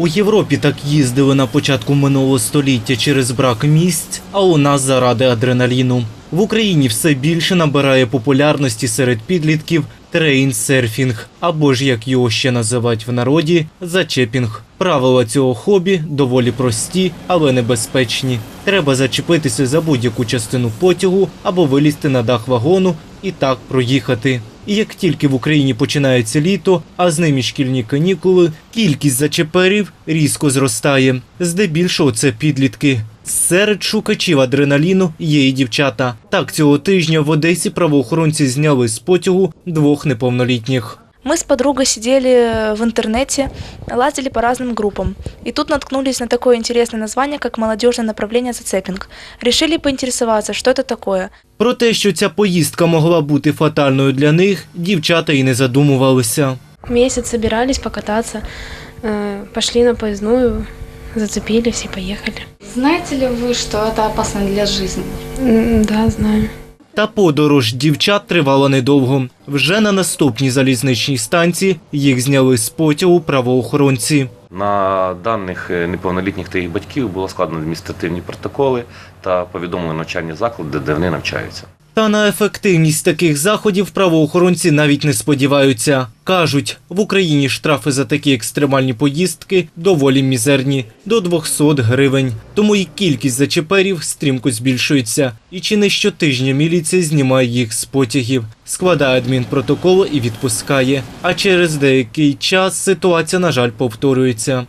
У Європі так їздили на початку минулого століття через брак місць, а у нас заради адреналіну. В Україні все більше набирає популярності серед підлітків трейнсерфінг, або ж як його ще називають в народі, зачепінг. Правила цього хобі доволі прості, але небезпечні. Треба зачепитися за будь-яку частину потягу або вилізти на дах вагону і так проїхати. І як тільки в Україні починається літо, а з ним і шкільні канікули, кількість зачеперів різко зростає. Здебільшого це підлітки. Серед шукачів адреналіну є і дівчата. Так цього тижня в Одесі правоохоронці зняли з потягу двох неповнолітніх. Мы с подругой сидели в интернете, лазили по разным группам. И тут наткнулись на такое интересное название, как «Молодежное направление зацепинг». Решили поинтересоваться, что это такое. Про те, що ця поїздка могла бути фатальною для них, дівчата і не задумувалися. Месяц собирались покататься, э, пошли на поездную, зацепились и поехали. Знаете ли вы, что это опасно для жизни? М, Да, знаю. Та подорож дівчат тривала недовго. Вже на наступній залізничній станції їх зняли з потягу правоохоронці. На даних е, неповнолітніх та їх батьків було складено адміністративні протоколи та повідомлено навчальні заклади, де вони навчаються. Та на ефективність таких заходів правоохоронці навіть не сподіваються. Кажуть, в Україні штрафи за такі екстремальні поїздки доволі мізерні до 200 гривень. Тому і кількість зачеперів стрімко збільшується. І чи не щотижня міліція знімає їх з потягів, складає адмінпротокол і відпускає. А через деякий час ситуація, на жаль, повторюється.